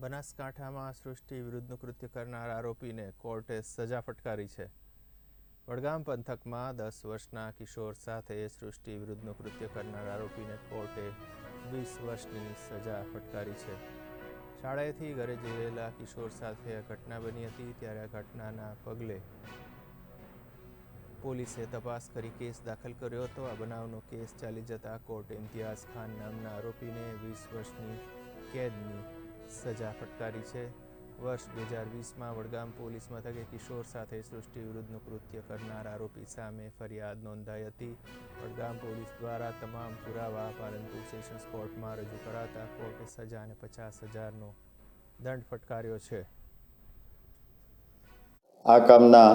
બનાસકાંઠામાં સૃષ્ટિ વિરુદ્ધનું કૃત્ય કરનાર આરોપીને કોર્ટે સજા ફટકારી છે. વડગામ પંથકમાં દસ વર્ષના કિશોર સાથે સૃષ્ટિ વિરુદ્ધનું કૃત્ય કરનાર આરોપીને કોર્ટે વીસ વર્ષની સજા ફટકારી છે. શાળાએથી ઘરે રહેલા કિશોર સાથે આ ઘટના બની હતી, ત્યારે આ ઘટનાના પગલે પોલીસે તપાસ કરી કેસ દાખલ કર્યો હતો. આ બનાવનો કેસ ચાલી જતા કોર્ટે ઇમ્તિયાઝ ખાન નામના આરોપીને વીસ વર્ષની કેદની સજા ફટકારી છે. વર્ષ બે હજાર વીસમાં વડગામ પોલીસ મથકે કિશોર સાથે સૃષ્ટિ વિરુદ્ધનું કૃત્ય કરનાર આરોપી સામે ફરિયાદ નોંધાઈ હતી. વડગામ પોલીસ દ્વારા તમામ પુરાવા પાલનપુર સેશન્સ કોર્ટમાં રજૂ કરાતા કોર્ટે સજા અને પચાસ હજારનો દંડ ફટકાર્યો છે. આ કામના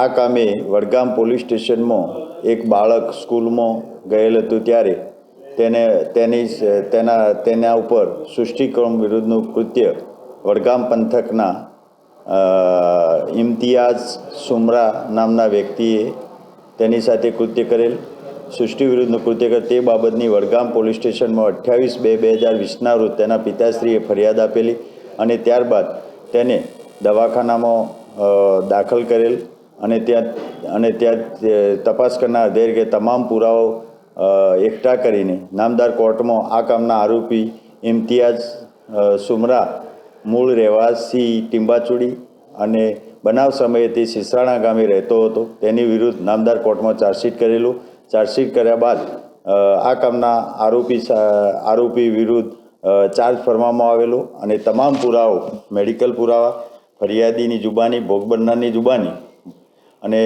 આ કામે વડગામ પોલીસ સ્ટેશનમાં એક બાળક સ્કૂલમાં ગયેલ હતું ત્યારે તેને તેની તેના તેના ઉપર સૃષ્ટિક્રમ વિરુદ્ધનું કૃત્ય વડગામ પંથકના ઇમ્તિયાઝ સુમરા નામના વ્યક્તિએ તેની સાથે કૃત્ય કરેલ. સૃષ્ટિ વિરુદ્ધનું કૃત્ય કરેલ. તે બાબતની વડગામ પોલીસ સ્ટેશનમાં અઠ્યાવીસ બે બે હજાર વીસના રોજ તેના પિતાશ્રીએ ફરિયાદ આપેલી અને ત્યારબાદ તેને દવાખાનામાં દાખલ કરેલ. અને ત્યાં અને ત્યાં તપાસ કરનાર કે તમામ પુરાવો અ, એકઠા કરીને નામદાર કોર્ટમાં આ કામના આરોપી ઇમ્તિયાઝ સુમરા, મૂળ રહેવાસી ટીંબાચુડી અને બનાવ સમયે તે સિસરાણા ગામે રહેતો હતો. તેની વિરુદ્ધ નામદાર કોર્ટમાં ચાર્જશીટ કરેલું. ચાર્જશીટ કર્યા બાદ આ કામના આરોપી આરોપી વિરુદ્ધ ચાર્જ ફરવામાં આવેલો અને તમામ પુરાવો, મેડિકલ પુરાવા, ફરિયાદીની જુબાની, ભોગ બનનારની જુબાની અને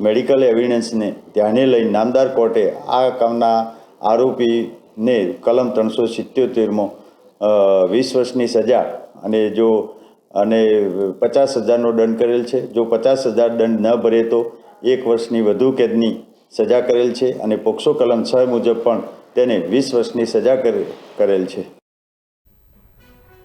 મેડિકલ એવિડન્સને ધ્યાને લઈ નામદાર કોર્ટે આ કામના આરોપીને કલમ ત્રણસો સિત્યોતેરમાં વીસ વર્ષની સજા અને જો, અને પચાસ હજારનો દંડ કરેલ છે. જો પચાસ હજાર દંડ ન ભરે તો એક વર્ષની વધુ કેદની સજા કરેલ છે અને પોક્સો કલમ છ મુજબ પણ તેને વીસ વર્ષની સજા કરે- કરેલ છે.